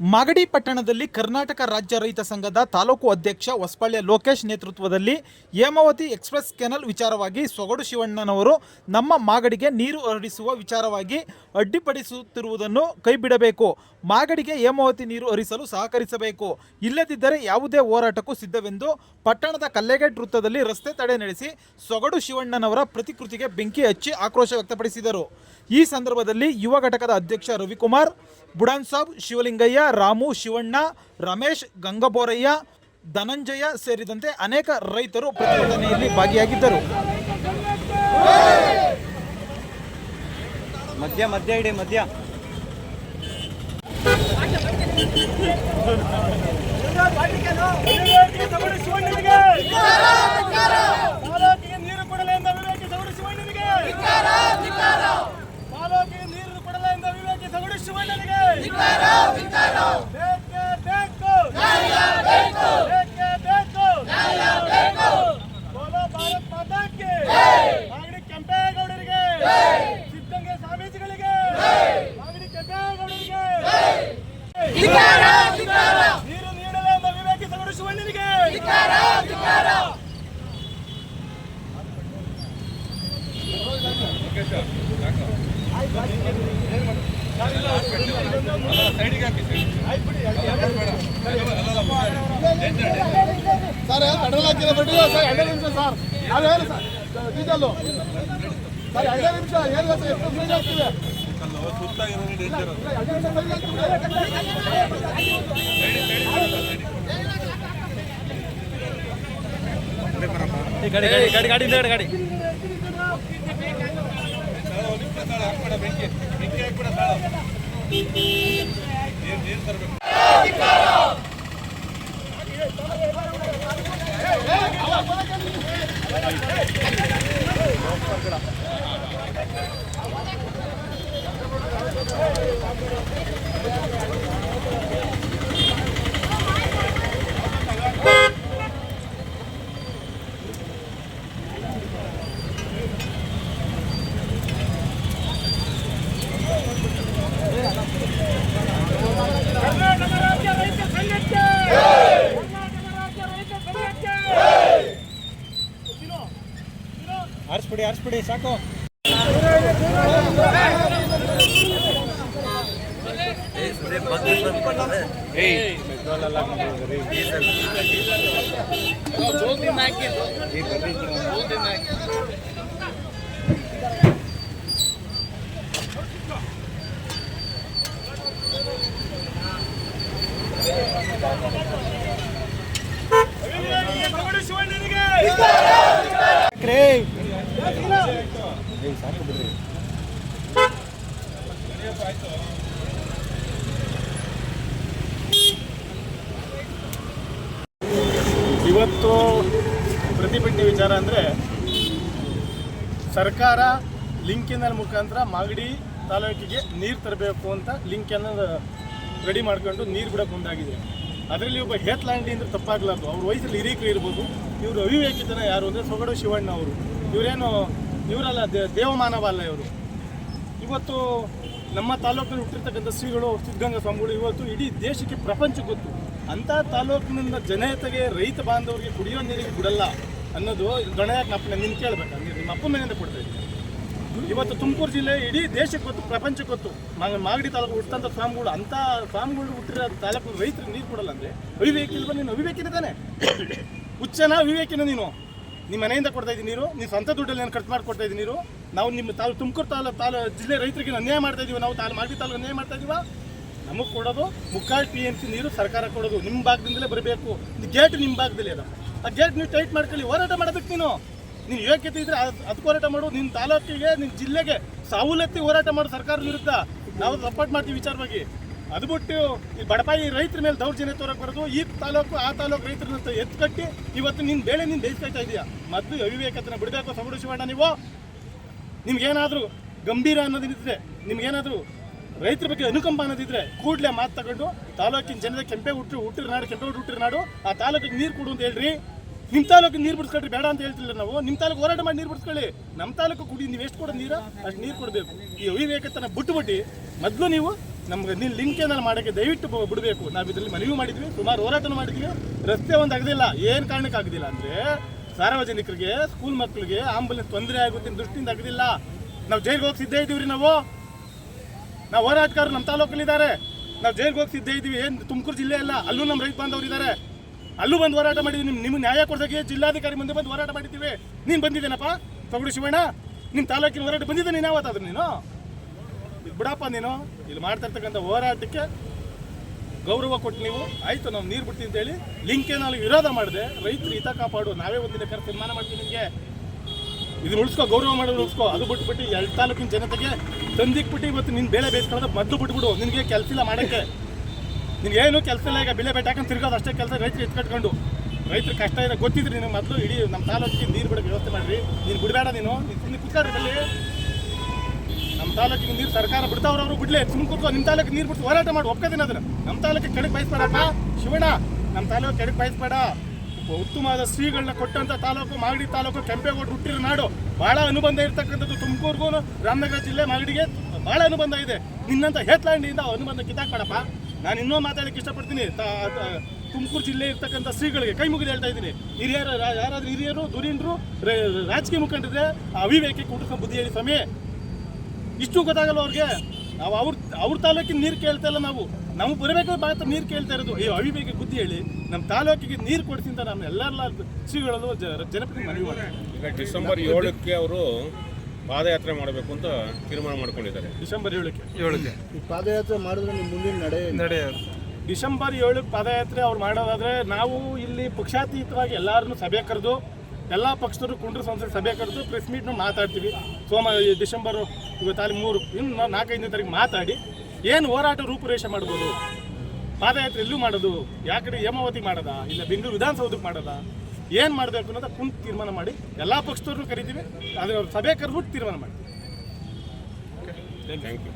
ಮಾಗಡಿ ಪಟ್ಟಣದಲ್ಲಿ ಕರ್ನಾಟಕ ರಾಜ್ಯ ರೈತ ಸಂಘದ ತಾಲೂಕು ಅಧ್ಯಕ್ಷ ಹೊಸಪಳ್ಳಿಯ ಲೋಕೇಶ್ ನೇತೃತ್ವದಲ್ಲಿ ಹೇಮಾವತಿ ಎಕ್ಸ್ಪ್ರೆಸ್ ಕೆನಲ್ ವಿಚಾರವಾಗಿ ಸೊಗಡು ಶಿವಣ್ಣನವರು ನಮ್ಮ ಮಾಗಡಿಗೆ ನೀರು ಹರಿಸುವ ವಿಚಾರವಾಗಿ ಅಡ್ಡಿಪಡಿಸುತ್ತಿರುವುದನ್ನು ಕೈಬಿಡಬೇಕು. ಮಾಗಡಿಗೆ ಹೇಮಾವತಿ ನೀರು ಹರಿಸಲು ಸಹಕರಿಸಬೇಕು. ಇಲ್ಲದಿದ್ದರೆ ಯಾವುದೇ ಹೋರಾಟಕ್ಕೂ ಸಿದ್ಧವೆಂದು ಪಟ್ಟಣದ ಕಲ್ಲೆಗೇಟ್ ವೃತ್ತದಲ್ಲಿ ರಸ್ತೆ ತಡೆ ನಡೆಸಿ ಸೊಗಡು ಶಿವಣ್ಣನವರ ಪ್ರತಿಕೃತಿಗೆ ಬೆಂಕಿ ಹಚ್ಚಿ ಆಕ್ರೋಶ ವ್ಯಕ್ತಪಡಿಸಿದರು. ಈ ಸಂದರ್ಭದಲ್ಲಿ ಯುವ ಘಟಕದ ಅಧ್ಯಕ್ಷ ರವಿಕುಮಾರ್ ಬುಡಾನ್ ಸಾಬ್ ಶಿವಲಿಂಗಯ್ಯ ರಾಮು ಶಿವಣ್ಣ ರಮೇಶ್ ಗಂಗಬೋರಯ್ಯ ಧನಂಜಯ ಸೇರಿದಂತೆ ಅನೇಕ ರೈತರು ಪ್ರತಿಭಟನೆಯಲ್ಲಿ ಭಾಗಿಯಾಗಿದ್ದರು. ಮಧ್ಯ ಮಧ್ಯ ಇಡಿ ಮಧ್ಯ. ತಾಲೂಕಿಗೆ ನೀರು ಕೊಡಲೆ ಎಂದ ವಿವೇಕಿ ಸಗುಡು ಶಿವಣ್ಣನಿಗೆ ತಾಲೂಕಿಗೆ ನೀರು ಕೊಡಲೆ ಎಂದ ವಿವೇಕಿ ಸಗುಡು ಶಿವಣ್ಣನಿಗೆ ಬೇಕೇ ಬೇಕು ಬೇಕೇ ಬೇಕು ಬೋಲೋ ಭಾರತ್ ಮಾತಾಕ್ಕೆ ಮಾಗಡಿ ಕೆಂಪೇಗೌಡರಿಗೆ ಸಿದ್ಧಂಗೆ ಸ್ವಾಮೀಜಿಗಳಿಗೆ ಮಾಗಡಿ ಕೆಂಪೇಗೌಡರಿಗೆ ನೀರು ನೀಡಲೆ ಎಂದ ವಿವೇಕಿ ಸಗುಡು ಶಿವಣ್ಣನಿಗೆ ಅಡ್ಡಲ್ ಹಾಕಿರೋ ಬಡ್ಡಿ ಸರ್. ಎರಡೇ ನಿಮಿಷ ಸರ್. ಅದು ಹೇಳಿ ಸರ್. ಡೀಟೇಲು. ಸರ್ ಎರಡೇ ನಿಮಿಷ. ಏನು ಸರ್ ಎಷ್ಟು ಫ್ರೀ ಆಗ್ತಿದೆ ಗಾಡಿ ಗಾಡಿ ಗಾಡಿ ಗಾಡಿ ಗಾಡಿ ಗಾಡಿ. ಗಾಡಿ ನೀರು ಗಾಡಿ ಕರ್ನಾಟಕ ರಾಜ್ಯ ರೈತ ಸಂಘಕ್ಕೆ ಕರ್ನಾಟಕ ರಾಜ್ಯ ರೈತ ಸಂಘಕ್ಕೆ ಆರಿಸ್ಬಿಡಿ ಸಾಕು ಅಭಿನಂದನೆ ಸಗುಡು ಶಿವಣ್ಣನಿಗೆ ಇವತ್ತು ಪ್ರತಿಭಟನೆ ವಿಚಾರ ಅಂದರೆ ಸರ್ಕಾರ ಲಿಂಕಿನ ಮುಖಾಂತರ ಮಾಗಡಿ ತಾಲೂಕಿಗೆ ನೀರು ತರಬೇಕು ಅಂತ ಲಿಂಕನ್ನು ರೆಡಿ ಮಾಡ್ಕೊಂಡು ನೀರು ಬಿಡೋಕೆ ಮುಂದಾಗಿದೆ. ಅದರಲ್ಲಿ ಒಬ್ಬ ಹೇತ್ಲಾಂಡಿ ಅಂದ್ರೆ ತಪ್ಪಾಗಲಾರ್ದು. ಅವ್ರ ವಯಸ್ಸಲ್ಲಿ ಹಿರೀಕರು ಇರ್ಬೋದು. ಇವರು ಅವಿವೇಕಿತನ ಯಾರು ಅಂದರೆ ಸೊಗಡು ಶಿವಣ್ಣ ಅವರು. ಇವರೇನು ಇವರಲ್ಲ ದೇವಮಾನವ ಅಲ್ಲ ಇವರು. ಇವತ್ತು ನಮ್ಮ ತಾಲೂಕಿನಲ್ಲಿ ಹುಟ್ಟಿರ್ತಕ್ಕಂಥ ಶ್ರೀಗಳು ಸಿದ್ಧಗಂಗಾ ಸ್ವಾಮಿಗಳು ಇವತ್ತು ಇಡೀ ದೇಶಕ್ಕೆ ಪ್ರಪಂಚ ಗೊತ್ತು. ಅಂಥ ತಾಲೂಕಿನಿಂದ ಜನತೆಗೆ, ರೈತ ಬಾಂಧವರಿಗೆ ಕುಡಿಯೋ ನೀರಿಗೆ ಬಿಡಲ್ಲ ಅನ್ನೋದು ಗಣಯಾಕ್ ಅಪ್ಪನ ನಿನ್ನ ಕೇಳಬೇಕು? ನಿಮ್ಮ ಅಪ್ಪ ಮನೆಯಿಂದ ಕೊಡ್ತಾ ಇವತ್ತು ತುಮಕೂರು ಜಿಲ್ಲೆ ಇಡೀ ದೇಶಕ್ಕೆ ಗೊತ್ತು, ಪ್ರಪಂಚಕ್ಕೆ ಗೊತ್ತು. ಮಾಗಡಿ ತಾಲೂಕು ಹುಟ್ಟಂಥ ಸ್ವಾಮಿಗಳು, ಅಂಥ ಸ್ವಾಮಿಗಳು ಹುಟ್ಟಿರೋ ತಾಲೂಕು ರೈತರಿಗೆ ನೀರು ಕೊಡಲ್ಲ ಅಂದರೆ ಅವಿವೇಕಿಲ್ವ ನೀನು? ಅವಿವೇಕಿನ ತಾನೆ? ಹುಚ್ಚನ ವಿವೇಕಿನ ನೀನು? ನಿಮ್ಮ ಮನೆಯಿಂದ ಕೊಡ್ತಾ ಇದ್ದೀನಿ ನೀರು, ನೀವು ಸ್ವಂತ ದುಡ್ಡಲ್ಲಿ ನಾನು ಖರ್ಚು ಮಾಡಿ ಕೊಡ್ತಾ ಇದ್ದೀನಿ ನೀರು, ನಾವು ನಿಮ್ಮ ತಾವು ತುಮಕೂರು ತಾಲೂಕು ತಾಲೂ ಜಿಲ್ಲೆ ರೈತರಿಗೆ ಅನ್ಯಾಯ ಮಾಡ್ತಾ ಇದೀವಿ, ನಾವು ತಾಲೂ ಮಾಡಿ ತಾಲೂಕು ಅನ್ಯಾಯ ಮಾಡ್ತಾ ಇದೀವ. ನಮಗೆ ಕೊಡೋದು ಮುಕ್ಕಾಲು ಪಿ ಎಂ ಸಿ ನೀರು ಸರ್ಕಾರ ಕೊಡೋದು ನಿಮ್ಮ ಭಾಗದಿಂದಲೇ ಬರಬೇಕು. ಗೇಟ್ ನಿಮ್ಮ ಭಾಗದಲ್ಲಿ ಅದ. ಆ ಗೇಟ್ ನೀವು ಟೈಟ್ ಮಾಡ್ಕೊಳ್ಳಿ, ಹೋರಾಟ ಮಾಡೋದಕ್ಕೆ ನೀನು. ನೀನು ಯೋಗ್ಯತೆ ಇದ್ರೆ ಅದ್- ಅದಕ್ಕೆ ಹೋರಾಟ ಮಾಡು ನಿನ್ನ ತಾಲೂಕಿಗೆ ನಿನ್ನ ಜಿಲ್ಲೆಗೆ ಸವಲತ್ತಿ ಹೋರಾಟ ಮಾಡು ಸರ್ಕಾರದ ವಿರುದ್ಧ. ನಾವು ಸಪೋರ್ಟ್ ಮಾಡ್ತೀವಿ ವಿಚಾರವಾಗಿ. ಅದು ಬಿಟ್ಟು ಈ ಬಡಪಾಯಿ ರೈತರ ಮೇಲೆ ದೌರ್ಜನ್ಯ ತೋರಕ್ಕೆ ಬರೋದು, ಈ ತಾಲೂಕು, ಆ ತಾಲೂಕು ರೈತರನ್ನ ಎತ್ತು ಕಟ್ಟಿ ಇವತ್ತು ನಿನ್ನ ಬೇಳೆ ನೀನು ಬೇಯಿಸ್ಕೊಳ್ತಾ ಇದೆಯಾ? ಮದ್ದು ಅವಿವೇಕತನ ಬಿಡಬೇಕು ಸಬಡು ಶಿವಣ್ಣ ನೀವು. ನಿಮ್ಗೇನಾದರೂ ಗಂಭೀರ ಅನ್ನೋದಿದ್ರೆ, ನಿಮ್ಗೇನಾದರೂ ರೈತರ ಬಗ್ಗೆ ಅನುಕಂಪ ಅನ್ನೋದಿದ್ರೆ ಕೂಡಲೇ ಮಾತು ತಗೊಂಡು ತಾಲೂಕಿನ ಜನರ ಕೆಂಪೆ ಹುಟ್ಟು ಹುಟ್ಟಿರ ನಾಡು ಕೆಂಪೆ ಹುಟ್ಟು ಹುಟ್ಟಿರ ನಾಡು, ಆ ತಾಲೂಕಿಗೆ ನೀರು ಕೊಡು ಅಂತ ಹೇಳ್ರಿ. ನಿಮ್ಮ ತಾಲೂಕಿಗೆ ನೀರು ಬಿಡಿಸ್ಕೊಳ್ರಿ, ಬೇಡ ಅಂತ ಹೇಳ್ತಿಲ್ಲ ನಾವು. ನಿಮ್ಮ ತಾಲೂಕು ಹೋರಾಟ ಮಾಡಿ ನೀರು ಬಿಡಿಸ್ಕೊಳ್ಳಿ. ನಮ್ಮ ತಾಲೂಕು ಕುಡಿ, ನೀವು ಎಷ್ಟು ಕೊಡೋ ನೀರು? ಅಷ್ಟು ನೀರು ಕೊಡಬೇಕು. ಈ ಅವಿವೇಕತನ ಬಿಟ್ಟುಬಿಟ್ಟು ಮೊದಲು ನೀವು ನಮ್ಗೆ ನೀನು ಲಿಂಕ್ ಏನಾದ್ರು ಮಾಡೋಕ್ಕೆ ದಯವಿಟ್ಟು ಬಿಡಬೇಕು. ನಾವು ಇದರಲ್ಲಿ ಮನವಿ ಮಾಡಿದ್ವಿ, ಸುಮಾರು ಹೋರಾಟನೂ ಮಾಡಿದ್ವಿ. ರಸ್ತೆ ಒಂದು ಆಗದಿಲ್ಲ. ಏನು ಕಾರಣಕ್ಕೆ ಆಗೋದಿಲ್ಲ ಅಂದರೆ ಸಾರ್ವಜನಿಕರಿಗೆ ಸ್ಕೂಲ್ ಮಕ್ಕಳಿಗೆ ಆಂಬುಲೆನ್ಸ್ ತೊಂದರೆ ಆಗುತ್ತೆ, ದೃಷ್ಟಿಯಿಂದ ಆಗದಿಲ್ಲ. ನಾವು ಜೈಲಿಗೆ ಹೋಗಿ ಸಿದ್ಧ ಇದ್ದೀವಿ ರೀ ನಾವು. ನಾವು ಹೋರಾಟಗಾರರು ನಮ್ಮ ತಾಲೂಕಲ್ಲಿದ್ದಾರೆ. ನಾವು ಜೈಲಿಗೆ ಹೋಗಿ ಸಿದ್ಧ ಇದ್ದೀವಿ. ಏನು, ತುಮಕೂರು ಜಿಲ್ಲೆ ಅಲ್ಲ, ಅಲ್ಲೂ ನಮ್ಮ ರೈತ ಬಾಂಧವರು ಇದ್ದಾರೆ ಅಲ್ಲೂ ಬಂದು ಹೋರಾಟ ಮಾಡಿದ್ವಿ. ನಿಮ್ಮ ನಿಮ್ಗೆ ನ್ಯಾಯ ಕೊಡ್ಸೋಕೆ ಜಿಲ್ಲಾಧಿಕಾರಿ ಮುಂದೆ ಬಂದು ಹೋರಾಟ ಮಾಡಿದ್ದೀವಿ. ನೀನು ಬಂದಿದ್ದೇನಪ್ಪ? ತಗೊಡು ಶಿವಣ್ಣ. ನಿಮ್ಮ ತಾಲೂಕಿನ ಹೋರಾಟ ಬಂದಿದ್ದೆ ನೀನು ಯಾವತ್ತಾದ್ರೂ ನೀನು? ಬಿಡಪ್ಪ ನೀನು. ಇಲ್ಲಿ ಮಾಡ್ತಾ ಇರ್ತಕ್ಕಂಥ ಹೋರಾಟಕ್ಕೆ ಗೌರವ ಕೊಟ್ಟು ನೀವು. ಆಯಿತು, ನಾವು ನೀರು ಬಿಡ್ತೀವಿ ಅಂತೇಳಿ ಲಿಂಕ್ ಏನಾದ್ರು ವಿರೋಧ ಮಾಡಿದೆ. ರೈತರು ಹಿತ ಕಾಪಾಡು, ನಾವೇ ಒಂದಿನ ಕರೆ ತೀರ್ಮಾನ ಮಾಡ್ತೀವಿ ನಿಮಗೆ. ಇದನ್ನ ಉಳಿಸ್ಕೋ, ಗೌರವ ಮಾಡೋದು ಉಳಿಸ್ಕೋ. ಅದು ಬಿಟ್ಬಿಟ್ಟು ಎರಡು ತಾಲೂಕಿನ ಜನತೆಗೆ ತಂದಿಕ್ಬಿಟ್ಟು ಇವತ್ತು ನಿನ್ನ ಬೆಳೆ ಬೇಯಿಸ್ಕೊಳ್ಳೋದು ಮದ್ದು ಬಿಟ್ಬಿಡು. ನಿನಗೆ ಕೆಲಸ ಇಲ್ಲ ಮಾಡೋಕ್ಕೆ. ನಿನ್ಗೆ ಏನು ಕೆಲಸ ಇಲ್ಲ, ಈಗ ಬೆಲೆ ಬೇಟಾಕಂತ ತಿರ್ಗೋದು ಅಷ್ಟೇ ಕೆಲಸ ರೈತರು ಎತ್ಕಟ್ಕೊಂಡು. ರೈತರು ಕಷ್ಟ ಇದೆ, ಗೊತ್ತಿದ್ರಿ ನಿನಗೆ ಮೊದಲು ಇಡೀ ನಮ್ಮ ತಾಲೂಕಿಗೆ ನೀರು ಬಿಡೋ ವ್ಯವಸ್ಥೆ ಮಾಡ್ರಿ. ನೀನು ಬಿಡಬೇಡ ನೀನು. ನೀನು ಕುತ್ಕೊಳ್ರಿ ಬಲ್ಲಿ. ನಮ್ಮ ತಾಲೂಕಿಗೆ ನೀರು ಸರ್ಕಾರ ಬಿಡ್ತಾವ್ರ ಅವರು ಬಿಡ್ಲಿ. ಸುಮ್ಮನೆ ಕೂತ್ಕೋ ನಿಮ್ಮ ತಾಲೂಕಿಗೆ ನೀರು ಬಿಟ್ಟು ಹೋರಾಟ ಮಾಡಿ ಒಪ್ಕೋತೀನಿ ಅದನ್ನ. ನಮ್ಮ ತಾಲೂಕಿಗೆ ಕೆಡಕ್ ಬಯಸ್ಬೇಡಪ್ಪ. ಶಿವಣ್ಣ ನಮ್ಮ ತಾಲೂಕು ಕೆಡಕ್ ಬಯಸ್ಬೇಡ. ಉತ್ತಮವಾದ ಶ್ರೀಗಳನ್ನ ಕೊಟ್ಟಂತ ತಾಲೂಕು, ಮಾಗಡಿ ತಾಲೂಕು, ಕೆಂಪೇಗೌಡ ಹುಟ್ಟಿರೋ ನಾಡು ಬಹಳ ಅನುಬಂಧ ಇರತಕ್ಕಂಥದ್ದು ತುಮಕೂರ್ಗೂ, ರಾಮನಗರ ಜಿಲ್ಲೆ ಮಾಗಡಿಗೆ ಬಹಳ ಅನುಬಂಧ ಇದೆ. ನಿನ್ನಂತ ಹೇತ್ಲಾಂಡಿಯಿಂದ ಅನುಬಂಧ ಕಿತ್ತಾಕ್ಬೇಡಪ್ಪ. ನಾನು ಇನ್ನೂ ಮಾತಾಡಕ್ಕೆ ಇಷ್ಟಪಡ್ತೀನಿ. ತುಮಕೂರು ಜಿಲ್ಲೆ ಇರ್ತಕ್ಕಂಥ ಶ್ರೀಗಳಿಗೆ ಕೈ ಮುಗಿದು ಹೇಳ್ತಾ ಇದ್ದೀನಿ. ಹಿರಿಯರು, ಯಾರಾದ್ರೂ ಹಿರಿಯರು, ದುರೀನ್ರು ರಾಜಕೀಯ ಮುಖಂಡರಿದ್ರೆ ಅವಿವೇಕಿ ಕುಟುಂಬ ಬುದ್ಧಿ ಹೇಳಿ ಸಮಯ ಇಷ್ಟು ಗೊತ್ತಾಗಲ್ಲ ಅವ್ರಿಗೆ. ನಾವು ಅವ್ರ ಅವ್ರ ತಾಲೂಕಿನ ನೀರು ಕೇಳ್ತಾ ಇಲ್ಲ ನಾವು. ನಮ್ಗೆ ಬರಬೇಕು ಮಾತ್ರ ನೀರು ಕೇಳ್ತಾ ಇರೋದು. ಈ ಅವಿವೇಕ ಬುದ್ಧಿ ಹೇಳಿ. ನಮ್ಮ ತಾಲೂಕಿಗೆ ನೀರು ಕೊಡಿಸಿ ಅಂತ ನಾನು ಎಲ್ಲರ ಶ್ರೀಗಳಲ್ಲೂ ಜನಪ್ರತಿ ಮನವಿ ಈಗ ಡಿಸೆಂಬರ್ ಏಳಕ್ಕೆ ಅವರು ಪಾದಯಾತ್ರೆ ಮಾಡಬೇಕು ಅಂತ ತೀರ್ಮಾನ ಮಾಡ್ಕೊಂಡಿದ್ದಾರೆ. ಡಿಸೆಂಬರ್ ಏಳಕ್ಕೆ. ಏಳಕ್ಕೆ. ಈ ಪಾದಯಾತ್ರೆ ಮಾಡಿದ್ರೆ ನಿಮ್ಮ ಮುಂದಿನ ನಡೆ ನಡೆ ಡಿಸೆಂಬರ್ ಏಳಕ್ಕೆ ಪಾದಯಾತ್ರೆ ಅವ್ರು ಮಾಡೋದಾದ್ರೆ ನಾವು ಇಲ್ಲಿ ಪಕ್ಷಾತೀತವಾಗಿ ಎಲ್ಲರನ್ನೂ ಸಭೆ ಕರೆದು ಎಲ್ಲ ಪಕ್ಷದವರು ಕುಂಡ್ರ ಸಂಸದ ಸಭೆ ಕರೆದು ಪ್ರೆಸ್ ಮೀಟ್ನ ಮಾತಾಡ್ತೀವಿ. ಸೋಮ ಡಿಸೆಂಬರ್ ಇವತ್ತಾಲಿ ಮೂರು, ಇನ್ನು ನಾಲ್ಕೈದನೇ ತಾರೀಕು ಮಾತಾಡಿ, ಏನು ಹೋರಾಟ ರೂಪುರೇಷೆ ಮಾಡ್ಬೋದು? ಪಾದಯಾತ್ರೆ ಎಲ್ಲೂ ಮಾಡೋದು, ಯಾಕಡೆ ಹೇಮಾವತಿ ಮಾಡೋದಾ, ಇಲ್ಲ ಬೆಂಗಳೂರು ವಿಧಾನಸೌಧಕ್ಕೆ ಮಾಡದ? ಏನು ಮಾಡಬೇಕು ಅನ್ನೋದು ಕುಂತು ತೀರ್ಮಾನ ಮಾಡಿ, ಎಲ್ಲ ಪಕ್ಷದವ್ರನ್ನೂ ಕರಿತೀವಿ ಅದರ ಸಭೆ ಕರೆದ್ಬಿಟ್ಟು ತೀರ್ಮಾನ ಮಾಡ್ತೀವಿ. Thank you